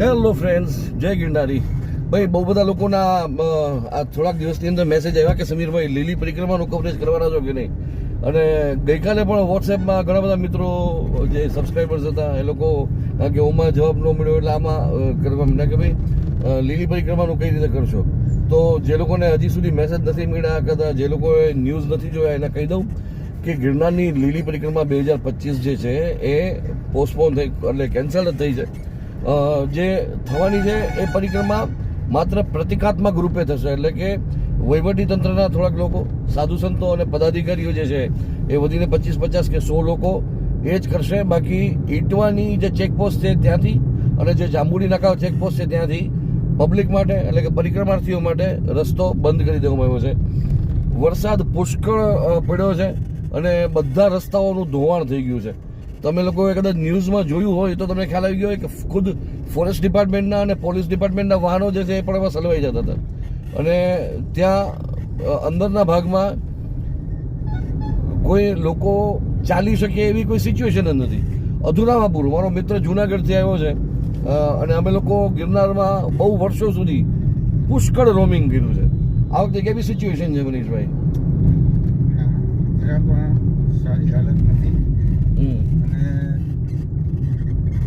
Hello friends જય ગિરનારી. ભાઈ બહુ બધા લોકોના આ થોડાક દિવસની અંદર મેસેજ આવ્યા કે સમીરભાઈ લીલી પરિક્રમાનું કવરેજ કરવાના છો કે નહીં? અને ગઈકાલે પણ વોટ્સએપમાં ઘણા બધા મિત્રો જે સબસ્ક્રાઈબર્સ હતા એ લોકો કારણ કે ઓમાં જવાબ ન મળ્યો એટલે આમાં કરવા મને કે ભાઈ લીલી પરિક્રમાનું કઈ રીતે કરશો? તો જે લોકોને હજી સુધી મેસેજ નથી મળ્યા કદાચ જે લોકોએ ન્યૂઝ નથી જોયા એને કહી દઉં કે ગિરનારની લીલી પરિક્રમા બે હજાર પચીસ જે છે એ પોસ્ટપોન થઈ એટલે કેન્સલ જ થઈ અ, જે થવાની છે એ પરિક્રમા માત્ર પ્રતિકાત્મક રૂપે થશે. એટલે કે વહીવટી તંત્રના થોડાક લોકો, સાધુ સંતો અને પદાધિકારીઓ જે છે, એ વધીને પચીસ પચાસ કે સો લોકો એ જ કરશે. બાકી ઈટવાની જે ચેકપોસ્ટ છે ત્યાંથી અને જે જાંબુડી નાકા ચેકપોસ્ટ છે ત્યાંથી પબ્લિક માટે એટલે કે પરિક્રમાર્થીઓ માટે રસ્તો બંધ કરી દેવામાં આવ્યો છે. વરસાદ પુષ્કળ પડ્યો છે અને બધા રસ્તાઓનું ધોવાણ થઈ ગયું છે. તમે લોકોએ કદાચ ન્યૂઝમાં જોયું હોય તો તમને ખ્યાલ આવી ગયો હોય કે ખુદ ફોરેસ્ટ ડિપાર્ટમેન્ટના અને પોલીસ ડિપાર્ટમેન્ટના વાહનો જે છે એ પણ એમાં સલવાઈ જતા હતા. અને ત્યાં અંદરના ભાગમાં કોઈ લોકો ચાલી શકે એવી કોઈ સિચ્યુએશન જ નથી. અધુરામાપુર મારો મિત્ર જુનાગઢથી આવ્યો છે અને અમે લોકો ગિરનારમાં બહુ વર્ષો સુધી પુષ્કળ રોમિંગ કર્યું છે. આ વખતે કેવી સિચ્યુએશન છે મનીષભાઈ? સારી હાલત નથી. અને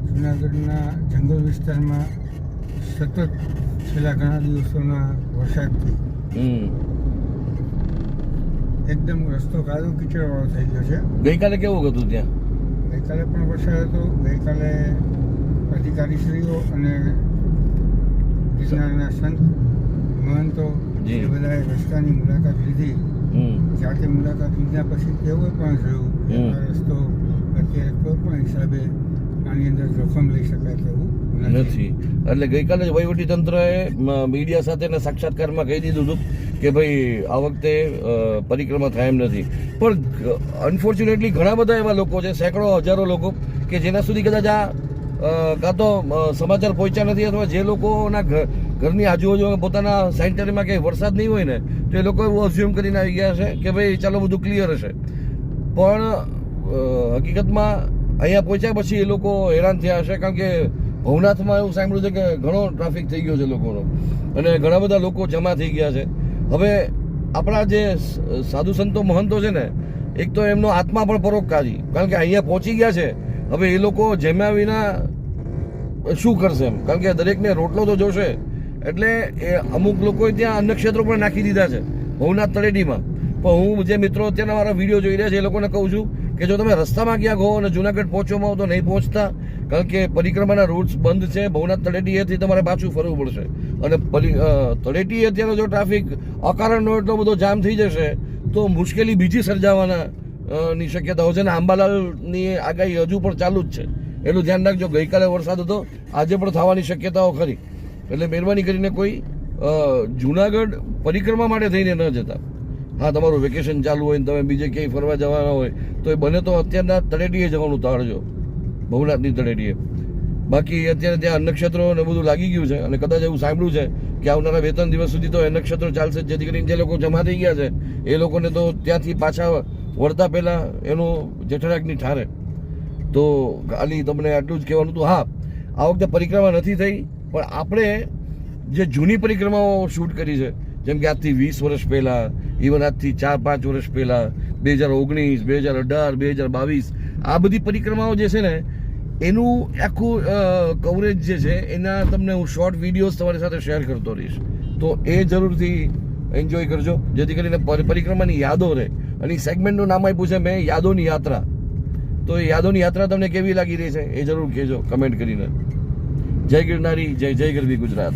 જુનાગઢના જંગલ વિસ્તારમાં સતત છેલ્લા ઘણા દિવસોના વરસાદથી હમ એકદમ રસ્તો કાદો કીચડવાળો થઈ ગયો છે. ગઈકાલે કેવું હતું ત્યાં? ગઈકાલે પણ વરસાદ હતો. ગઈકાલે અધિકારીશ્રીઓ અને ગિરનારના સંત મહંતો જે. બધાએ રસ્તાની મુલાકાત લીધી. જાતે મુલાકાત લીધા પછી કેવું પણ જોયું રસ્તો નથી. એટલે ગઈકાલે જ વહીવટી તંત્રએ મીડિયા સાથેના સાક્ષાત્કારમાં કહી દીધું હતું કે ભાઈ, આ વખતે પરિક્રમા થાય એમ નથી. પણ અનફોર્ચ્યુનેટલી ઘણા બધા એવા લોકો છે, સેંકડો હજારો લોકો કે જેના સુધી કદાચ આ કાં તો સમાચાર પહોંચ્યા નથી અથવા જે લોકોના ઘર ઘરની આજુબાજુ પોતાના સેન્ટરમાં કંઈ વરસાદ નહીં હોય ને, તો એ લોકો એવું અઝ્યુમ કરીને આવી ગયા છે કે ભાઈ, ચાલો બધું ક્લિયર હશે. પણ હકીકતમાં અહીંયા પહોંચ્યા પછી એ લોકો હેરાન થયા હશે, કારણ કે ભવનાથમાં એવું સાંભળ્યું છે કે ઘણો ટ્રાફિક થઈ ગયો છે લોકોનો. અને ઘણા બધા લોકો જમા થઈ ગયા છે. હવે આપણા જે સાધુ સંતો મહંતો છે ને, એક તો એમનો આત્મા પણ પરોપકારી. કારણ કે અહીંયા પહોંચી ગયા છે, હવે એ લોકો જમ્યા વિના શું કરશે એમ? કારણ કે દરેકને રોટલો તો જોશે. એટલે એ અમુક લોકોએ ત્યાં અન્નક્ષેત્રો પણ નાખી દીધા છે, ભવનાથ તળેટીમાં. પણ હું જે મિત્રો અત્યારના મારા વીડિયો જોઈ રહ્યા છે એ લોકોને કહું છું કે જો તમે રસ્તામાં ગયા હો અને જુનાગઢ પહોંચવામાં હો તો નહીં પહોંચતા, કારણ કે પરિક્રમાના રૂટ્સ બંધ છે ભવનાથ તળેટીએથી તમારે પાછું ફરવું પડશે. અને તળેટીએ અત્યારે જો ટ્રાફિક અકારણનો એટલો બધો જામ થઈ જશે, તો મુશ્કેલી બીજી સર્જાવાના ની શક્યતાઓ છે. અને આંબાલાલની આગાહી હજુ પણ ચાલુ જ છે. એટલું ધ્યાન રાખજો, ગઈકાલે વરસાદ હતો, આજે પણ થવાની શક્યતાઓ ખરી. એટલે મહેરબાની કરીને કોઈ જુનાગઢ પરિક્રમા માટે થઈને ન જતા. હા, તમારું વેકેશન ચાલુ હોય ને તમે બીજે ક્યાંય ફરવા જવાના હોય, તો એ બને તો અત્યારના તળેટીએ જવાનું તાળજો ભવનાથની તળેટીએ. બાકી અત્યારે ત્યાં નક્ષત્રો ને બધું લાગી ગયું છે અને કદાચ એવું સાંભળ્યું છે કે આવનારા બે ત્રણ દિવસ સુધી તો એ નક્ષત્રો ચાલશે જેથી કરીને જે લોકો જમા થઈ ગયા છે, એ લોકોને તો ત્યાંથી પાછા વળતા પહેલાં એનું જઠરાગની ઠારે. તો ખાલી તમને આટલું જ કહેવાનું હતું હા, આ વખતે પરિક્રમા નથી થઈ, પણ આપણે જે જૂની પરિક્રમાઓ શૂટ કરી છે, જેમ કે આજથી વીસ વર્ષ પહેલાં ઇવન આજથી ચાર, પાંચ વર્ષ પહેલાં, બે હજાર ઓગણીસ, બે હજાર અઢાર, બે હજાર બાવીસ, આ બધી પરિક્રમાઓ જે છે ને, એનું આખું કવરેજ જે છે, એના તમને હું શોર્ટ વિડીયોઝ તમારી સાથે શેર કરતો રહીશ. તો એ જરૂરથી એન્જોય કરજો. જેથી કરીને પરી- પરિક્રમાની યાદો રહે. અને સેગમેન્ટનું નામ આપ્યું છે મેં યાદોની યાત્રા. તો એ યાદોની યાત્રા તમને કેવી લાગી રહી છે એ જરૂર કહેજો કમેન્ટ કરીને. જય ગિરનારી, જય જય ગરવી ગુજરાત.